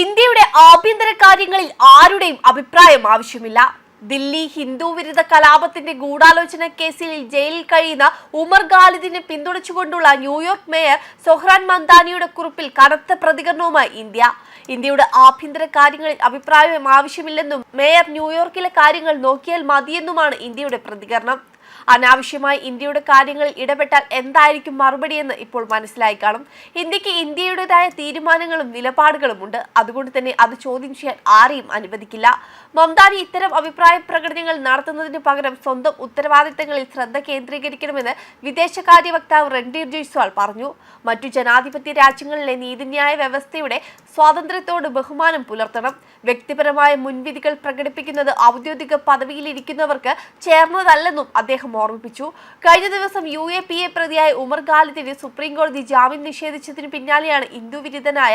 ഇന്ത്യയുടെ ആഭ്യന്തര കാര്യങ്ങളിൽ ആരുടെയും അഭിപ്രായം ആവശ്യമില്ല. ദില്ലി ഹിന്ദു വിരുദ്ധ കലാപത്തിന്റെ ഗൂഢാലോചന കേസിൽ ജയിലിൽ കഴിയുന്ന ഉമർ ഖാലിദിനെ പിന്തുണച്ചുകൊണ്ടുള്ള ന്യൂയോർക്ക് മേയർ സൊഹ്റാൻ മന്ദാനിയുടെ കുറിപ്പിൽ കനത്ത പ്രതികരണവുമായി ഇന്ത്യ. ഇന്ത്യയുടെ ആഭ്യന്തര കാര്യങ്ങളിൽ അഭിപ്രായം ആവശ്യമില്ലെന്നും മേയർ ന്യൂയോർക്കിലെ കാര്യങ്ങൾ നോക്കിയാൽ മതിയെന്നുമാണ് ഇന്ത്യയുടെ പ്രതികരണം. അനാവശ്യമായി ഇന്ത്യയുടെ കാര്യങ്ങളിൽ ഇടപെട്ടാൽ എന്തായിരിക്കും മറുപടിയെന്ന് ഇപ്പോൾ മനസ്സിലായി കാണും. ഇന്ത്യയ്ക്ക് ഇന്ത്യയുടേതായ തീരുമാനങ്ങളും നിലപാടുകളും ഉണ്ട്. അതുകൊണ്ട് തന്നെ അത് ചോദ്യം ചെയ്യാൻ ആരെയും അനുവദിക്കില്ല. മംതാനി ഇത്തരം അഭിപ്രായ പ്രകടനങ്ങൾ നടത്തുന്നതിന് പകരം സ്വന്തം ഉത്തരവാദിത്തങ്ങളിൽ ശ്രദ്ധ കേന്ദ്രീകരിക്കണമെന്ന് വിദേശകാര്യ വക്താവ് രൺധീർ ജയ്സ്വാൾ പറഞ്ഞു. മറ്റു ജനാധിപത്യ രാജ്യങ്ങളിലെ നീതിന്യായ വ്യവസ്ഥയുടെ സ്വാതന്ത്ര്യത്തോട് ബഹുമാനം പുലർത്തണം. വ്യക്തിപരമായ മുൻവിധികൾ പ്രകടിപ്പിക്കുന്നത് ഔദ്യോഗിക പദവിയിലിരിക്കുന്നവർക്ക് ചേർന്നതല്ലെന്നും അദ്ദേഹം ഓർമ്മിപ്പിച്ചു. കഴിഞ്ഞ ദിവസം യു എ പി എ പ്രതിയായ ഉമർ ഖാലിദിന് സുപ്രീംകോടതി ജാമ്യം നിഷേധിച്ചതിന് പിന്നാലെയാണ് ഹിന്ദു വിരുദ്ധനായ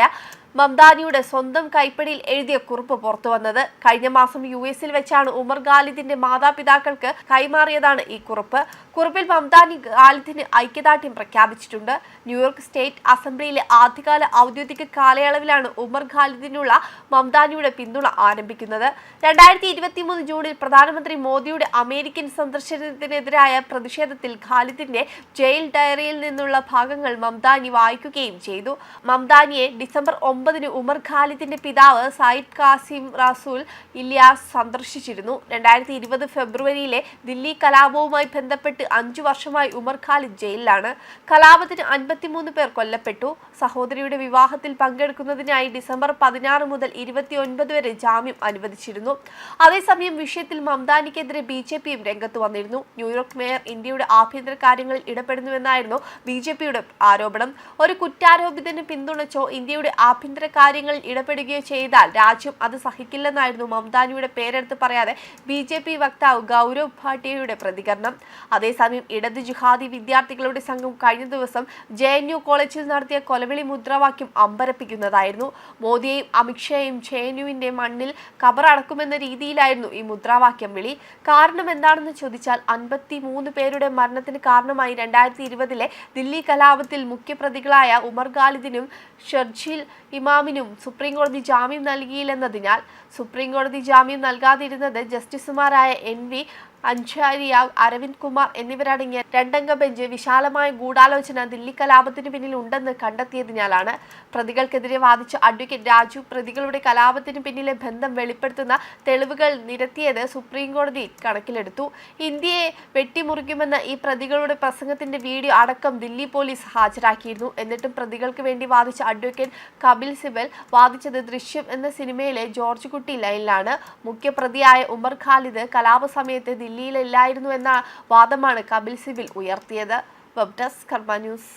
മംദാനിയുടെ സ്വന്തം കൈപ്പടിയിൽ എഴുതിയ കുറിപ്പ് പുറത്തുവന്നത് കഴിഞ്ഞ മാസം യു എസിൽ വെച്ചാണ് ഉമർ ഖാലിദിന്റെ മാതാപിതാക്കൾക്ക് കൈമാറിയതാണ് ഈ കുറിപ്പ്. കുറിപ്പിൽ മംദാനി ഖാലിദിന് ഐക്യദാർഢ്യം പ്രഖ്യാപിച്ചിട്ടുണ്ട്. ന്യൂയോർക്ക് സ്റ്റേറ്റ് അസംബ്ലിയിലെ ആദ്യകാല ഔദ്യോഗിക കാലയളവിലാണ് ഉമർ ഖാലിദിനുള്ള മംദാനിയുടെ പിന്തുണ ആരംഭിക്കുന്നത്. രണ്ടായിരത്തി ഇരുപത്തി മൂന്ന് ജൂണിൽ പ്രധാനമന്ത്രി മോദിയുടെ അമേരിക്കൻ സന്ദർശനത്തിനെതിരായ പ്രതിഷേധത്തിൽ ഖാലിദിന്റെ ജയിൽ ഡയറിയിൽ നിന്നുള്ള ഭാഗങ്ങൾ മംദാനി വായിക്കുകയും ചെയ്തു. മംദാനിയെ ഡിസംബർ ഒമ്പതിന് ഉമർ ഖാലിദിന്റെ പിതാവ് സയ്യിദ് കാസിം റസൂൽ ഇലിയാസ് സന്ദർശിച്ചിരുന്നു. രണ്ടായിരത്തി ഇരുപത് ഫെബ്രുവരിയിലെ ദില്ലി കലാപവുമായി ബന്ധപ്പെട്ട് അഞ്ചു വർഷമായി ഉമർ ഖാലിദ് ജയിലിലാണ്. കലാപത്തിന് അൻപത്തിമൂന്ന് പേർ കൊല്ലപ്പെട്ടു. സഹോദരിയുടെ വിവാഹത്തിൽ പങ്കെടുക്കുന്നതിനായി ഡിസംബർ പതിനാറ് മുതൽ ഇരുപത്തിയൊൻപത് വരെ ജാമ്യം അനുവദിച്ചിരുന്നു. അതേസമയം വിഷയത്തിൽ മംദാനിക്കെതിരെ ബി ജെ പിയും രംഗത്ത് വന്നിരുന്നു. ന്യൂയോർക്ക് മേയർ ഇന്ത്യയുടെ ആഭ്യന്തര കാര്യങ്ങളിൽ ഇടപെടുന്നുവെന്നായിരുന്നു ബി ജെ പിയുടെ ആരോപണം. ഒരു കുറ്റാരോപിതന് പിന്തുണച്ചോ ഇന്ത്യയുടെ ആഭ്യന്തര കാര്യങ്ങളിൽ ഇടപെടുകയോ ചെയ്താൽ രാജ്യം അത് സഹിക്കില്ലെന്നായിരുന്നു മംദാനിയുടെ പേരെടുത്ത് പറയാതെ ബി ജെ പി വക്താവ് ഗൗരവ് ഭാട്ടിയയുടെ പ്രതികരണം. അതേസമയം ഇടത് ജിഹാദി വിദ്യാർത്ഥികളുടെ സംഘം കഴിഞ്ഞ ദിവസം ജെ എൻ യു കോളേജിൽ നടത്തിയ കൊലവിളി മുദ്രാവാക്യം അമ്പരപ്പിക്കുന്നതായിരുന്നു മോദിയെയും അമിത്ഷായെയും ജെ എൻ യുവിന്റെ മണ്ണിൽ കബറടക്കുമെന്ന രീതിയിലായിരുന്നു ഈ മുദ്രാവാക്യം വിളി. കാരണം എന്താണെന്ന് ചോദിച്ചാൽ അൻപത്തി മൂന്ന് പേരുടെ മരണത്തിന് കാരണമായി രണ്ടായിരത്തി ഇരുപതിലെ ദില്ലി കലാപത്തിൽ മുഖ്യപ്രതികളായ ഉമർ ഖാലിദിനും ഷർജിൽ ഇമാമിനും സുപ്രീംകോടതി ജാമ്യം നൽകിയില്ലെന്നതിനാൽ സുപ്രീംകോടതി ജാമ്യം നൽകാതിരുന്നത് ജസ്റ്റിസുമാരായ എൻ വി അൻഷാരിയ അരവിന്ദ് കുമാർ എന്നിവരടങ്ങിയ രണ്ടംഗ ബെഞ്ച് വിശാലമായ ഗൂഢാലോചന ദില്ലി കലാപത്തിന് പിന്നിൽ ഉണ്ടെന്ന് കണ്ടെത്തിയതിനാലാണ് പ്രതികൾക്കെതിരെ വാദിച്ച അഡ്വക്കേറ്റ് രാജു പ്രതികളുടെ കലാപത്തിന് പിന്നിലെ ബന്ധം വെളിപ്പെടുത്തുന്ന തെളിവുകൾ നിരത്തിയത് സുപ്രീം കോടതി കണക്കിലെടുത്തു. ഇന്ത്യയെ വെട്ടിമുറിക്കുമെന്ന ഈ പ്രതികളുടെ പ്രസംഗത്തിന്റെ വീഡിയോ അടക്കം ദില്ലി പോലീസ് ഹാജരാക്കിയിരുന്നു. എന്നിട്ടും പ്രതികൾക്ക് വേണ്ടി വാദിച്ച അഡ്വക്കേറ്റ് കപിൽ സിബൽ വാദിച്ചത് ദൃശ്യം എന്ന സിനിമയിലെ ജോർജ് കുട്ടി ലൈനിലാണ്. മുഖ്യപ്രതിയായ ഉമർ ഖാലിദ് കലാപ സമയത്ത് ദില്ലിയിലില്ലായിരുന്നു എന്ന വാദമാണ് കപിൽ സിബിൽ ഉയർത്തിയത്. Web desk Karma news.